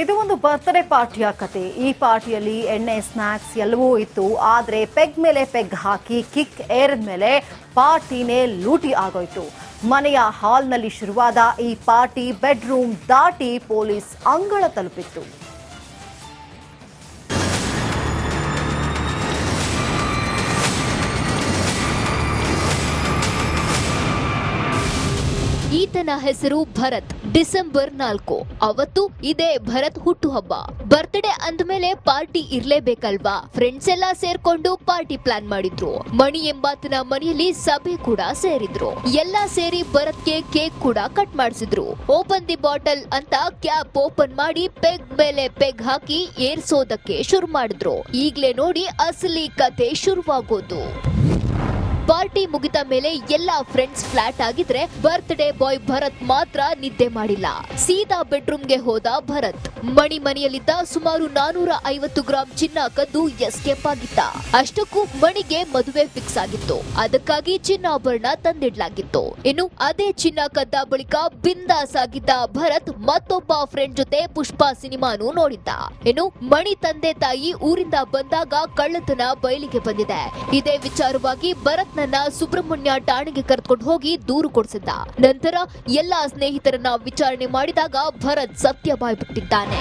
ಇದು ಒಂದು ಬರ್ತ್ಡೇ ಪಾರ್ಟಿಯ ಕತೆ. ಈ ಪಾರ್ಟಿಯಲ್ಲಿ ಎಣ್ಣೆ ಸ್ನಾಕ್ಸ್ ಎಲ್ಲವೂ ಇತ್ತು. ಆದರೆ ಪೆಗ್ ಮೇಲೆ ಪೆಗ್ ಹಾಕಿ ಕಿಕ್ ಏರಿದ ಮೇಲೆ ಪಾರ್ಟಿನೇ ಲೂಟಿ ಆಗೋಯ್ತು. ಮನೆಯ ಹಾಲ್ನಲ್ಲಿ ಶುರುವಾದ ಈ ಪಾರ್ಟಿ ಬೆಡ್ರೂಮ್ ದಾಟಿ ಪೊಲೀಸ್ ಅಂಗಳ ತಲುಪಿತ್ತು. ಈತನ ಹೆಸರು ಭರತ್. ಡಿಸೆಂಬರ್ ನಾಲ್ಕು. ಅವತ್ತು ಇದೇ ಭರತ್ ಹುಟ್ಟುಹಬ್ಬ. ಬರ್ತ್ಡೇ ಅಂದ್ಮೇಲೆ ಪಾರ್ಟಿ ಇರ್ಲೇಬೇಕಲ್ವಾ? ಫ್ರೆಂಡ್ಸ್ ಎಲ್ಲ ಸೇರ್ಕೊಂಡು ಪಾರ್ಟಿ ಪ್ಲಾನ್ ಮಾಡಿದ್ರು. ಮಣಿ ಎಂಬಾತನ ಮನೆಯಲ್ಲಿ ಸಭೆ ಕೂಡ ಸೇರಿದ್ರು. ಎಲ್ಲ ಸೇರಿ ಭರತ್ಗೆ ಕೇಕ್ ಕೂಡ ಕಟ್ ಮಾಡಿಸಿದ್ರು. ಓಪನ್ ದಿ ಬಾಟಲ್ ಅಂತ ಕ್ಯಾಪ್ ಓಪನ್ ಮಾಡಿ ಪೆಗ್ ಮೇಲೆ ಪೆಗ್ ಹಾಕಿ ಏರ್ಸೋದಕ್ಕೆ ಶುರು ಮಾಡಿದ್ರು. ಈಗ್ಲೇ ನೋಡಿ ಅಸಲಿ ಕತೆ ಶುರುವಾಗೋದು. ಪಾರ್ಟಿ ಮುಗಿದ ಮೇಲೆ ಎಲ್ಲಾ ಫ್ರೆಂಡ್ಸ್ ಫ್ಲಾಟ್ ಆಗಿದ್ರೆ ಬರ್ತ್ಡೇ ಬಾಯ್ ಭರತ್ ಮಾತ್ರ ನಿದ್ದೆ ಮಾಡಿಲ್ಲ. ಸೀದಾ ಬೆಡ್ರೂಮ್ಗೆ ಹೋದ ಭರತ್. ಮಣಿ ಮನೆಯಲ್ಲಿದ್ದ ಸುಮಾರು ನಾನೂರ ಐವತ್ತು ಗ್ರಾಂ ಚಿನ್ನ ಕದ್ದು ಎಸ್ಕೇಪ್ ಆಗಿದ್ದ ಅಷ್ಟಕ್ಕೂ ಮಣಿಗೆ ಮದುವೆ ಫಿಕ್ಸ್ ಆಗಿತ್ತು. ಅದಕ್ಕಾಗಿ ಚಿನ್ನಾಭರಣ ತಂದಿಡ್ಲಾಗಿತ್ತು. ಇನ್ನು ಅದೇ ಚಿನ್ನ ಕದ್ದ ಬಳಿಕ ಬಿಂದಾಸ್ ಆಗಿದ್ದ ಭರತ್ ಮತ್ತೊಬ್ಬ ಫ್ರೆಂಡ್ ಜೊತೆ ಪುಷ್ಪ ಸಿನಿಮಾನು ನೋಡಿದ್ದ. ಇನ್ನು ಮಣಿ ತಂದೆ ತಾಯಿ ಊರಿಂದ ಬಂದಾಗ ಕಳ್ಳತನ ಬಯಲಿಗೆ ಬಂದಿದೆ. ಇದೇ ವಿಚಾರವಾಗಿ ಭರತ್ ನನ್ನ ಸುಬ್ರಹ್ಮಣ್ಯ ಠಾಣೆಗೆ ಕರೆದುಕೊಂಡು ಹೋಗಿ ದೂರು ಕೊಡಿಸಿದ್ದ. ನಂತರ ಎಲ್ಲಾ ಸ್ನೇಹಿತರನ್ನ ವಿಚಾರಣೆ ಮಾಡಿದಾಗ ಭರತ್ ಸತ್ಯ ಬಾಯ್ಬಿಟ್ಟಿದ್ದಾನೆ.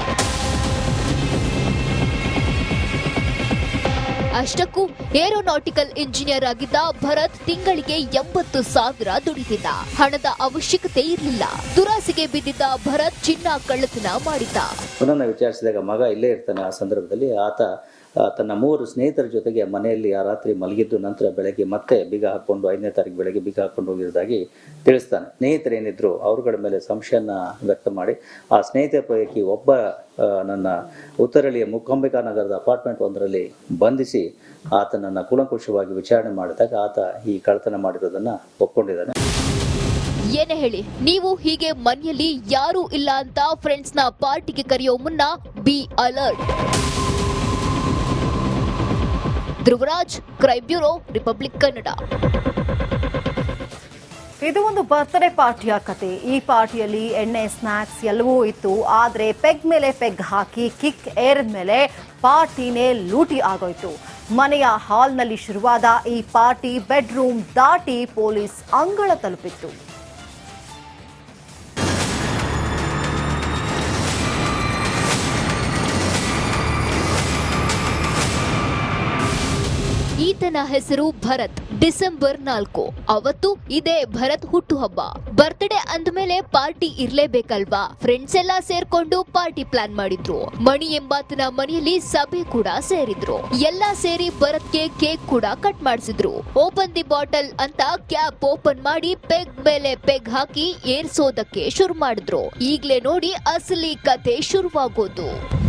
ಅಷ್ಟಕ್ಕೂ ಏರೋನಾಟಿಕಲ್ ಇಂಜಿನಿಯರ್ ಆಗಿದ್ದ ಭರತ್ ತಿಂಗಳಿಗೆ ಎಂಬತ್ತು ಸಾವಿರ ದುಡಿತಿದ್ದ. ಹಣದ ಅವಶ್ಯಕತೆ ಇರಲಿಲ್ಲ. ದುರಾಸೆಗೆ ಬಿದ್ದಿದ್ದ ಭರತ್ ಚಿನ್ನ ಕಳ್ಳತನ ಮಾಡಿದ್ದ. ವಿಚಾರಿಸಿದಾಗ ಮಗ ಇಲ್ಲೇ ಇರ್ತಾನೆ ಆ ಸಂದರ್ಭದಲ್ಲಿ. ಆತ ತನ್ನ ಮೂವರು ಸ್ನೇಹಿತರ ಜೊತೆಗೆ ಮನೆಯಲ್ಲಿ ಆ ರಾತ್ರಿ ಮಲಗಿದ್ದು ನಂತರ ಬೆಳಗ್ಗೆ ಮತ್ತೆ ಬೀಗ ಹಾಕೊಂಡು ಐದನೇ ತಾರೀಕು ಬೆಳಗ್ಗೆ ಬೀಗ ಹಾಕೊಂಡು ಹೋಗಿರೋದಾಗಿ ತಿಳಿಸ್ತಾನೆ. ಸ್ನೇಹಿತರೇನಿದ್ರು ಅವರುಗಳ ಮೇಲೆ ಸಂಶಯನ ವ್ಯಕ್ತ ಮಾಡಿ, ಆ ಸ್ನೇಹಿತರ ಪೈಕಿ ಒಬ್ಬ ನನ್ನ ಉತ್ತರಳಿಯ ಮುಖಂಬಿಕಾ ನಗರದ ಅಪಾರ್ಟ್ಮೆಂಟ್ ಒಂದರಲ್ಲಿ ಬಂಧಿಸಿ ಆತನನ್ನು ಕೂಲಂಕುಷವಾಗಿ ವಿಚಾರಣೆ ಮಾಡಿದಾಗ ಆತ ಈ ಕಳ್ಳತನ ಮಾಡಿರೋದನ್ನ ಒಪ್ಕೊಂಡಿದ್ದಾನೆ. ಏನೇ ಹೇಳಿ, ನೀವು ಹೀಗೆ ಮನೆಯಲ್ಲಿ ಯಾರೂ ಇಲ್ಲ ಅಂತ ಫ್ರೆಂಡ್ಸ್ನ ಪಾರ್ಟಿಗೆ ಕರೆಯೋ ಮುನ್ನ be alert Dhruvaraj crime bureau, Republic Kannada. ಇದು ಒಂದು ಬರ್ತ್ಡೇ ಪಾರ್ಟಿಯ ಕತೆ. ಈ ಪಾರ್ಟಿಯಲ್ಲಿ ಎಣ್ಣೆ ಸ್ನಾಕ್ಸ್ ಎಲ್ಲವೂ ಇತ್ತು. ಆದರೆ ಪೆಗ್ ಮೇಲೆ ಪೆಗ್ ಹಾಕಿ ಕಿಕ್ ಏರಿದ ಮೇಲೆ ಪಾರ್ಟಿನೇ ಲೂಟಿ ಆಗೋಯ್ತು. ಮನೆಯ ಹಾಲ್ನಲ್ಲಿ ಶುರುವಾದ ಈ ಪಾರ್ಟಿ ಬೆಡ್ರೂಮ್ ದಾಟಿ ಪೊಲೀಸ್ ಅಂಗಳ ತಲುಪಿತ್ತು. ಈತನ ಹೆಸರು ಭರತ್. ಡಿಸೆಂಬರ್ ನಾಲ್ಕು. ಅವತ್ತು ಇದೇ ಭರತ್ ಹುಟ್ಟುಹಬ್ಬ. ಬರ್ತ್ಡೇ ಅಂದ್ಮೇಲೆ ಪಾರ್ಟಿ ಇರ್ಲೇಬೇಕಲ್ವಾ? ಫ್ರೆಂಡ್ಸ್ ಎಲ್ಲ ಸೇರ್ಕೊಂಡು ಪಾರ್ಟಿ ಪ್ಲಾನ್ ಮಾಡಿದ್ರು. ಮಣಿ ಎಂಬಾತನ ಮನೆಯಲ್ಲಿ ಸಭೆ ಕೂಡ ಸೇರಿದ್ರು. ಎಲ್ಲ ಸೇರಿ ಭರತ್ಗೆ ಕೇಕ್ ಕೂಡ ಕಟ್ ಮಾಡಿಸಿದ್ರು. ಓಪನ್ ದಿ ಬಾಟಲ್ ಅಂತ ಕ್ಯಾಪ್ ಓಪನ್ ಮಾಡಿ ಪೆಗ್ ಮೇಲೆ ಪೆಗ್ ಹಾಕಿ ಏರ್ಸೋದಕ್ಕೆ ಶುರು ಮಾಡಿದ್ರು. ಈಗ್ಲೇ ನೋಡಿ ಅಸಲಿ ಕತೆ ಶುರುವಾಗೋದು.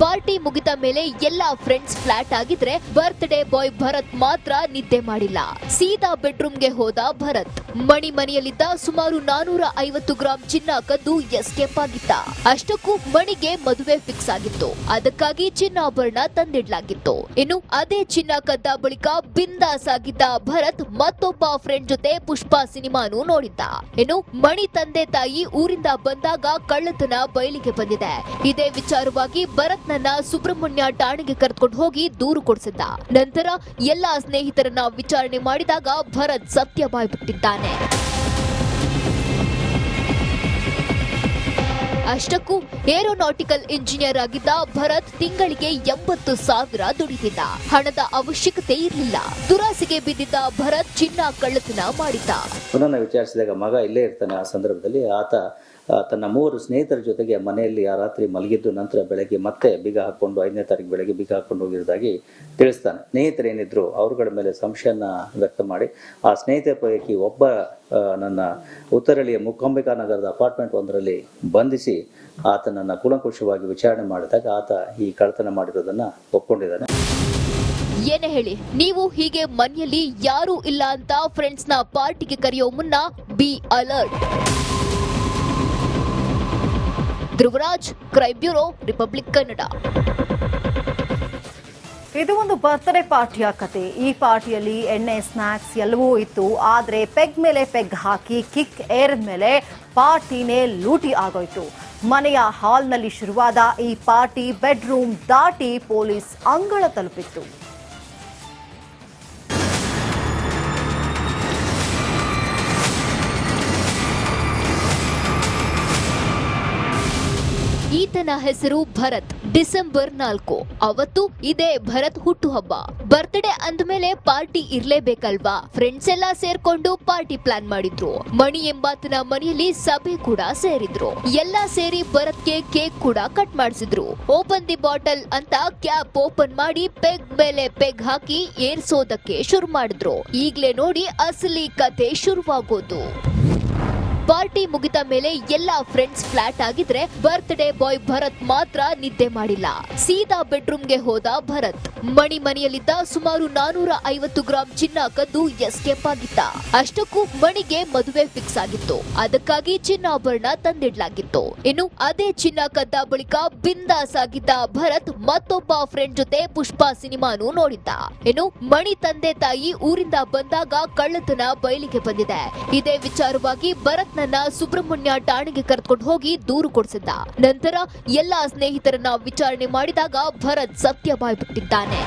ಪಾರ್ಟಿ ಮುಗಿದ ಮೇಲೆ ಎಲ್ಲಾ ಫ್ರೆಂಡ್ಸ್ ಫ್ಲಾಟ್ ಆಗಿದ್ರೆ ಬರ್ತ್ಡೇ ಬಾಯ್ ಭರತ್ ಮಾತ್ರ ನಿದ್ದೆ ಮಾಡಿಲ್ಲ. ಸೀದಾ ಬೆಡ್ರೂಮ್ಗೆ ಹೋದ ಭರತ್. ಮಣಿ ಮನೆಯಲ್ಲಿದ್ದ ಸುಮಾರು ನಾನೂರ ಐವತ್ತು ಗ್ರಾಂ ಚಿನ್ನ ಕದ್ದು ಎಸ್ಕೇಪ್ ಆಗಿದ್ದ ಅಷ್ಟಕ್ಕೂ ಮಣಿಗೆ ಮದುವೆ ಫಿಕ್ಸ್ ಆಗಿತ್ತು. ಅದಕ್ಕಾಗಿ ಚಿನ್ನಾಭರಣ ತಂದಿಡ್ಲಾಗಿತ್ತು. ಇನ್ನು ಅದೇ ಚಿನ್ನ ಕದ್ದ ಬಳಿಕ ಬಿಂದಾಸ್ ಆಗಿದ್ದ ಭರತ್ ಮತ್ತೊಬ್ಬ ಫ್ರೆಂಡ್ ಜೊತೆ ಪುಷ್ಪ ಸಿನಿಮಾನು ನೋಡಿದ್ದ. ಇನ್ನು ಮಣಿ ತಂದೆ ತಾಯಿ ಊರಿಂದ ಬಂದಾಗ ಕಳ್ಳತನ ಬಯಲಿಗೆ ಬಂದಿದೆ. ಇದೇ ವಿಚಾರವಾಗಿ ಭರತ್ ನನ್ನ ಸುಬ್ರಹ್ಮಣ್ಯ ಠಾಣೆಗೆ ಕರೆದುಕೊಂಡು ಹೋಗಿ ದೂರು ಕೊಡಿಸಿದ್ದ. ನಂತರ ಎಲ್ಲಾ ಸ್ನೇಹಿತರನ್ನ ವಿಚಾರಣೆ ಮಾಡಿದಾಗ ಭರತ್ ಸತ್ಯ ಬಾಯ್ಬಿಟ್ಟಿದ್ದಾನೆ. ಅಷ್ಟಕ್ಕೂ ಏರೋನಾಟಿಕಲ್ ಇಂಜಿನಿಯರ್ ಆಗಿದ್ದ ಭರತ್ ತಿಂಗಳಿಗೆ ಎಂಬತ್ತು ಸಾವಿರ ದುಡಿದಿದ್ದ ಹಣದ ಅವಶ್ಯಕತೆ ಇರಲಿಲ್ಲ. ದುರಾಸೆಗೆ ಬಿದ್ದಿದ್ದ ಭರತ್ ಚಿನ್ನ ಕಳ್ಳತನ ಮಾಡಿದ್ದ. ಪುನಃ ವಿಚಾರಿಸಿದಾಗ ಮಗ ಇಲ್ಲೇ ಇರ್ತಾನೆ ಆ ಸಂದರ್ಭದಲ್ಲಿ. ಆತ ತನ್ನ ಮೂವರು ಸ್ನೇಹಿತರ ಜೊತೆಗೆ ಮನೆಯಲ್ಲಿ ಆ ರಾತ್ರಿ ಮಲಗಿದ್ದು ನಂತರ ಬೆಳಗ್ಗೆ ಮತ್ತೆ ಬೀಗ ಹಾಕ್ಕೊಂಡು ಐದನೇ ತಾರೀಕು ಬೆಳಗ್ಗೆ ಬೀಗ ಹಾಕೊಂಡು ಹೋಗಿರೋದಾಗಿ ತಿಳಿಸ್ತಾನೆ. ಸ್ನೇಹಿತರೇನಿದ್ರು ಅವರುಗಳ ಮೇಲೆ ಸಂಶಯನ ವ್ಯಕ್ತ ಮಾಡಿ, ಆ ಸ್ನೇಹಿತರ ಪೈಕಿ ಒಬ್ಬ ನನ್ನ ಉತ್ತರಳಿಯ ಮುಖಂಬಿಕಾ ನಗರದ ಅಪಾರ್ಟ್ಮೆಂಟ್ ಒಂದರಲ್ಲಿ ಬಂಧಿಸಿ ಆತನನ್ನು ಕೂಲಂಕುಷವಾಗಿ ವಿಚಾರಣೆ ಮಾಡಿದಾಗ ಆತ ಈ ಕಳತನ ಮಾಡಿರೋದನ್ನ ಒಪ್ಕೊಂಡಿದ್ದಾನೆ. ಏನೇ ಹೇಳಿ, ನೀವು ಹೀಗೆ ಮನೆಯಲ್ಲಿ ಯಾರೂ ಇಲ್ಲ ಅಂತ ಫ್ರೆಂಡ್ಸ್ನ ಪಾರ್ಟಿಗೆ ಕರೆಯೋ ಮುನ್ನ be alert Dhruvaraj crime bureau, Republic Kannada. ಇದು ಒಂದು ಬರ್ತ್ಡೇ ಪಾರ್ಟಿಯ ಕತೆ. ಈ ಪಾರ್ಟಿಯಲ್ಲಿ ಎಣ್ಣೆ ಸ್ನಾಕ್ಸ್ ಎಲ್ಲವೂ ಇತ್ತು. ಆದರೆ ಪೆಗ್ ಮೇಲೆ ಪೆಗ್ ಹಾಕಿ ಕಿಕ್ ಏರಿದ ಮೇಲೆ ಪಾರ್ಟಿನೇ ಲೂಟಿ ಆಗೋಯ್ತು. ಮನೆಯ ಹಾಲ್ನಲ್ಲಿ ಶುರುವಾದ ಈ ಪಾರ್ಟಿ ಬೆಡ್ರೂಮ್ ದಾಟಿ ಪೊಲೀಸ್ ಅಂಗಳ ತಲುಪಿತ್ತು. ಈತನ ಹೆಸರು ಭರತ್. ಡಿಸೆಂಬರ್ ನಾಲ್ಕು. ಅವತ್ತು ಇದೇ ಭರತ್ ಹುಟ್ಟುಹಬ್ಬ. ಬರ್ತ್ಡೇ ಅಂದ್ಮೇಲೆ ಪಾರ್ಟಿ ಇರ್ಲೇಬೇಕಲ್ವಾ? ಫ್ರೆಂಡ್ಸ್ ಎಲ್ಲ ಸೇರ್ಕೊಂಡು ಪಾರ್ಟಿ ಪ್ಲಾನ್ ಮಾಡಿದ್ರು. ಮಣಿ ಎಂಬಾತನ ಮನೆಯಲ್ಲಿ ಸಭೆ ಕೂಡ ಸೇರಿದ್ರು. ಎಲ್ಲಾ ಸೇರಿ ಭರತ್ಗೆ ಕೇಕ್ ಕೂಡ ಕಟ್ ಮಾಡಿಸಿದ್ರು. ಓಪನ್ ದಿ ಬಾಟಲ್ ಅಂತ ಕ್ಯಾಪ್ ಓಪನ್ ಮಾಡಿ ಪೆಗ್ ಮೇಲೆ ಪೆಗ್ ಹಾಕಿ ಏರ್ಸೋದಕ್ಕೆ ಶುರು ಮಾಡಿದ್ರು. ಈಗ್ಲೇ ನೋಡಿ ಅಸಲಿ ಕತೆ ಶುರುವಾಗೋದು. ಪಾರ್ಟಿ ಮುಗಿದ ಮೇಲೆ ಎಲ್ಲಾ ಫ್ರೆಂಡ್ಸ್ ಫ್ಲಾಟ್ ಆಗಿದ್ರೆ ಬರ್ತ್ಡೇ ಬಾಯ್ ಭರತ್ ಮಾತ್ರ ನಿದ್ದೆ ಮಾಡಿಲ್ಲ. ಸೀದಾ ಬೆಡ್ರೂಮ್ಗೆ ಹೋದ ಭರತ್. ಮಣಿ ಮನೆಯಲ್ಲಿದ್ದ ಸುಮಾರು ನಾನೂರ ಐವತ್ತು ಗ್ರಾಂ ಚಿನ್ನ ಕದ್ದು ಎಸ್ಕೇಪ್ ಆಗಿದ್ದ ಅಷ್ಟಕ್ಕೂ ಮಣಿಗೆ ಮದುವೆ ಫಿಕ್ಸ್ ಆಗಿತ್ತು. ಅದಕ್ಕಾಗಿ ಚಿನ್ನಾಭರಣ ತಂದಿಡ್ಲಾಗಿತ್ತು. ಇನ್ನು ಅದೇ ಚಿನ್ನ ಕದ್ದ ಬಳಿಕ ಬಿಂದಾಸ್ ಆಗಿದ್ದ ಭರತ್ ಮತ್ತೊಬ್ಬ ಫ್ರೆಂಡ್ ಜೊತೆ ಪುಷ್ಪಾ ಸಿನಿಮಾನು ನೋಡಿದ್ದ. ಇನ್ನು ಮಣಿ ತಂದೆ ತಾಯಿ ಊರಿಂದ ಬಂದಾಗ ಕಳ್ಳತನ ಬಯಲಿಗೆ ಬಂದಿದೆ. ಇದೇ ವಿಚಾರವಾಗಿ ಭರತ್ ನನ್ನ ಸುಬ್ರಹ್ಮಣ್ಯ ಠಾಣೆಗೆ ಕರೆದುಕೊಂಡು ಹೋಗಿ ದೂರು ಕೊಡಿಸಿದ್ದ. ನಂತರ ಎಲ್ಲಾ ಸ್ನೇಹಿತರನ್ನ ವಿಚಾರಣೆ ಮಾಡಿದಾಗ ಭರತ್ ಸತ್ಯ ಬಾಯ್ಬಿಟ್ಟಿದ್ದಾನೆ.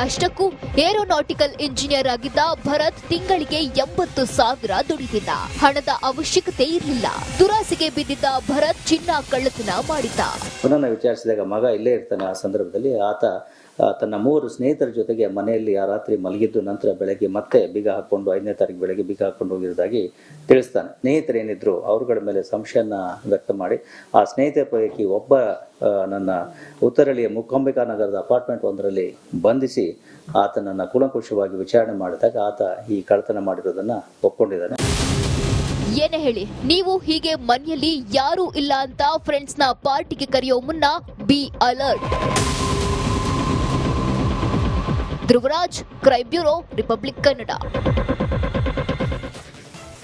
ಅಷ್ಟಕ್ಕೂ ಏರೋನಾಟಿಕಲ್ ಇಂಜಿನಿಯರ್ ಆಗಿದ್ದ ಭರತ್ ತಿಂಗಳಿಗೆ ಎಂಬತ್ತು ಸಾವಿರ ದುಡಿದಿದ್ದ. ಹಣದ ಅವಶ್ಯಕತೆ ಇರಲಿಲ್ಲ. ದುರಾಸೆಗೆ ಬಿದ್ದಿದ್ದ ಭರತ್ ಚಿನ್ನ ಕಳ್ಳತನ ಮಾಡಿದ್ದ. ವಿಚಾರಿಸಿದಾಗ ಮಗ ಇಲ್ಲೇ ಇರ್ತಾನೆ ಆ ಸಂದರ್ಭದಲ್ಲಿ. ಆತ ತನ್ನ ಮೂವರು ಸ್ನೇಹಿತರ ಜೊತೆಗೆ ಮನೆಯಲ್ಲಿ ಆ ರಾತ್ರಿ ಮಲಗಿದ್ದು ನಂತರ ಬೆಳಗ್ಗೆ ಮತ್ತೆ ಬೀಗ ಹಾಕೊಂಡು ಐದನೇ ತಾರೀಕು ಬೆಳಗ್ಗೆ ಬೀಗ ಹಾಕೊಂಡು ಹೋಗಿರೋದಾಗಿ ತಿಳಿಸ್ತಾನೆ. ಸ್ನೇಹಿತರು ಏನಿದ್ರು ಅವ್ರಗಳ ಮೇಲೆ ಸಂಶಯನ ವ್ಯಕ್ತ ಮಾಡಿ, ಆ ಸ್ನೇಹಿತರ ಪೈಕಿ ಒಬ್ಬ ನನ್ನ ಉತ್ತರಳಿಯ ಮುಕ್ಕಂಬಿಕಾ ನಗರದ ಅಪಾರ್ಟ್ಮೆಂಟ್ ಒಂದರಲ್ಲಿ ಬಂಧಿಸಿ ಆತನನ್ನು ಕುಲಂಕುಷವಾಗಿ ವಿಚಾರಣೆ ಮಾಡಿದಾಗ ಆತ ಈ ಕಳ್ಳತನ ಮಾಡಿರೋದನ್ನ ಒಪ್ಕೊಂಡಿದ್ದಾನೆ. ಏನೇ ಹೇಳಿ, ನೀವು ಹೀಗೆ ಮನೆಯಲ್ಲಿ ಯಾರೂ ಇಲ್ಲ ಅಂತ ಫ್ರೆಂಡ್ಸ್ನ ಪಾರ್ಟಿಗೆ ಕರೆಯೋ ಮುನ್ನ be alert Dhruvaraj crime bureau, Republic Kannada.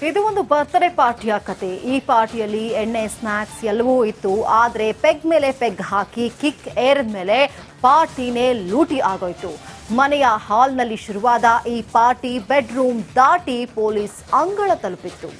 ಇದು ಒಂದು ಬರ್ತ್ಡೇ ಪಾರ್ಟಿಯ ಕತೆ. ಈ ಪಾರ್ಟಿಯಲ್ಲಿ ಎಣ್ಣೆ ಸ್ನ್ಯಾಕ್ಸ್ ಎಲ್ಲವೂ ಇತ್ತು. ಆದರೆ ಪೆಗ್ ಮೇಲೆ ಪೆಗ್ ಹಾಕಿ ಕಿಕ್ ಏರಿದ ಮೇಲೆ ಪಾರ್ಟಿನೇ ಲೂಟಿ ಆಗೋಯ್ತು. ಮನೆಯ ಹಾಲ್ನಲ್ಲಿ ಶುರುವಾದ ಈ ಪಾರ್ಟಿ ಬೆಡ್ರೂಮ್ ದಾಟಿ ಪೊಲೀಸ್ ಅಂಗಳ ತಲುಪಿತ್ತು.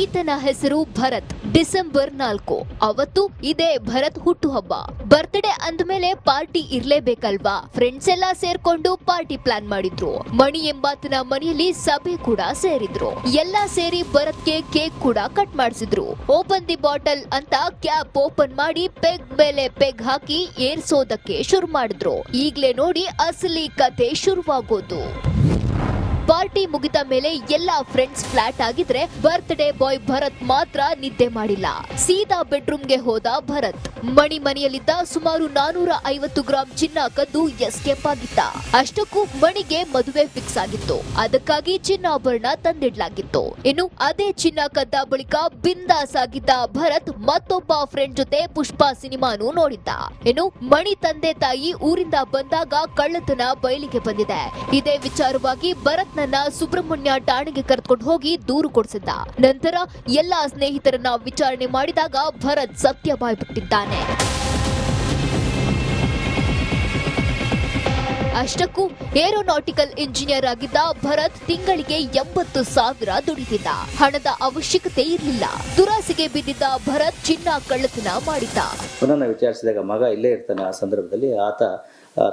ಈತನ ಹೆಸರು ಭರತ್. ಡಿಸೆಂಬರ್ ನಾಲ್ಕು. ಅವತ್ತು ಇದೇ ಭರತ್ ಹುಟ್ಟುಹಬ್ಬ. ಬರ್ತ್ಡೇ ಅಂದ್ಮೇಲೆ ಪಾರ್ಟಿ ಇರ್ಲೇಬೇಕಲ್ವಾ? ಫ್ರೆಂಡ್ಸ್ ಎಲ್ಲ ಸೇರ್ಕೊಂಡು ಪಾರ್ಟಿ ಪ್ಲಾನ್ ಮಾಡಿದ್ರು. ಮಣಿ ಎಂಬಾತನ ಮನೆಯಲ್ಲಿ ಸಭೆ ಕೂಡ ಸೇರಿದ್ರು. ಎಲ್ಲಾ ಸೇರಿ ಭರತ್ಗೆ ಕೇಕ್ ಕೂಡ ಕಟ್ ಮಾಡಿಸಿದ್ರು. ಓಪನ್ ದಿ ಬಾಟಲ್ ಅಂತ ಕ್ಯಾಪ್ ಓಪನ್ ಮಾಡಿ ಪೆಗ್ ಮೇಲೆ ಪೆಗ್ ಹಾಕಿ ಏರ್ಸೋದಕ್ಕೆ ಶುರು ಮಾಡಿದ್ರು. ಈಗ್ಲೇ ನೋಡಿ ಅಸಲಿ ಕತೆ ಶುರುವಾಗೋದು. ಪಾರ್ಟಿ ಮುಗಿದ ಮೇಲೆ ಎಲ್ಲಾ ಫ್ರೆಂಡ್ಸ್ ಫ್ಲಾಟ್ ಆಗಿದ್ರೆ ಬರ್ತ್ಡೇ ಬಾಯ್ ಭರತ್ ಮಾತ್ರ ನಿದ್ದೆ ಮಾಡಿಲ್ಲ. ಸೀದಾ ಬೆಡ್ರೂಮ್ಗೆ ಹೋದ ಭರತ್. ಮಣಿ ಮನೆಯಲ್ಲಿದ್ದ ಸುಮಾರು ನಾನೂರ ಐವತ್ತು ಗ್ರಾಂ ಚಿನ್ನ ಕದ್ದು ಎಸ್ಕೇಪ್ ಆಗಿದ್ದ ಅಷ್ಟಕ್ಕೂ ಮಣಿಗೆ ಮದುವೆ ಫಿಕ್ಸ್ ಆಗಿತ್ತು. ಅದಕ್ಕಾಗಿ ಚಿನ್ನಾಭರಣ ತಂದಿಡ್ಲಾಗಿತ್ತು. ಇನ್ನು ಅದೇ ಚಿನ್ನ ಕದ್ದ ಬಳಿಕ ಬಿಂದಾಸ್ ಆಗಿದ್ದ ಭರತ್ ಮತ್ತೊಬ್ಬ ಫ್ರೆಂಡ್ ಜೊತೆ ಪುಷ್ಪ ಸಿನಿಮಾನು ನೋಡಿದ್ದ. ಇನ್ನು ಮಣಿ ತಂದೆ ತಾಯಿ ಊರಿಂದ ಬಂದಾಗ ಕಳ್ಳತನ ಬಯಲಿಗೆ ಬಂದಿದೆ. ಇದೇ ವಿಚಾರವಾಗಿ ಭರತ್ ನನ್ನ ಸುಬ್ರಹ್ಮಣ್ಯ ಠಾಣೆಗೆ ಕರೆದುಕೊಂಡು ಹೋಗಿ ದೂರು ಕೊಡಿಸಿದ್ದ. ನಂತರ ಎಲ್ಲಾ ಸ್ನೇಹಿತರನ್ನ ವಿಚಾರಣೆ ಮಾಡಿದಾಗ ಭರತ್ ಸತ್ಯ ಬಾಯ್ಬಿಟ್ಟಿದ್ದಾನೆ. ಅಷ್ಟಕ್ಕೂ ಏರೋನಾಟಿಕಲ್ ಇಂಜಿನಿಯರ್ ಆಗಿದ್ದ ಭರತ್ ತಿಂಗಳಿಗೆ ಎಂಬತ್ತು ಸಾವಿರ ದುಡಿದಿದ್ದ. ಹಣದ ಅವಶ್ಯಕತೆ ಇರಲಿಲ್ಲ. ದುರಾಸೆಗೆ ಬಿದ್ದಿದ್ದ ಭರತ್ ಚಿನ್ನ ಕಳ್ಳತನ ಮಾಡಿದ್ದ. ಪುನಃ ವಿಚಾರಿಸಿದಾಗ ಮಗ ಇಲ್ಲೇ ಇರ್ತಾನೆ ಆ ಸಂದರ್ಭದಲ್ಲಿ. ಆತ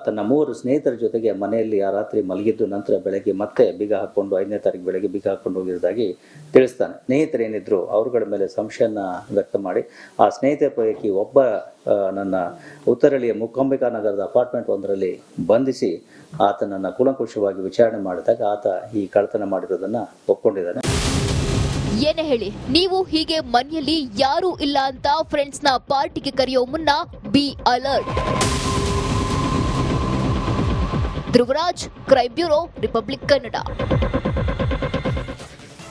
ತನ್ನ ಮೂವರು ಸ್ನೇಹಿತರ ಜೊತೆಗೆ ಮನೆಯಲ್ಲಿ ಆ ರಾತ್ರಿ ಮಲಗಿದ್ದು ನಂತರ ಬೆಳಗ್ಗೆ ಮತ್ತೆ ಬೀಗ ಹಾಕ್ಕೊಂಡು ಐದನೇ ತಾರೀಕು ಬೆಳಗ್ಗೆ ಬೀಗ ಹಾಕ್ಕೊಂಡು ಹೋಗಿರೋದಾಗಿ ತಿಳಿಸ್ತಾನೆ. ಸ್ನೇಹಿತರು ಏನಿದ್ರು ಅವ್ರಗಳ ಮೇಲೆ ಸಂಶಯನ ವ್ಯಕ್ತ ಮಾಡಿ, ಆ ಸ್ನೇಹಿತರ ಪೈಕಿ ಒಬ್ಬ ನನ್ನ ಉತ್ತರಳಿಯ ಮುಕ್ಕಂಬಿಕಾ ನಗರದ ಅಪಾರ್ಟ್ಮೆಂಟ್ ಒಂದರಲ್ಲಿ ಬಂಧಿಸಿ ಆತನನ್ನು ಕುಲಂಕುಷವಾಗಿ ವಿಚಾರಣೆ ಮಾಡಿದಾಗ ಆತ ಈ ಕಳ್ಳತನ ಮಾಡಿರೋದನ್ನ ಒಪ್ಕೊಂಡಿದ್ದಾನೆ. ಏನೇ ಹೇಳಿ, ನೀವು ಹೀಗೆ ಮನೆಯಲ್ಲಿ ಯಾರೂ ಇಲ್ಲ ಅಂತ ಫ್ರೆಂಡ್ಸ್ನ ಪಾರ್ಟಿಗೆ ಕರೆಯೋ ಮುನ್ನ be alert Dhruvaraj crime bureau Republic Kannada.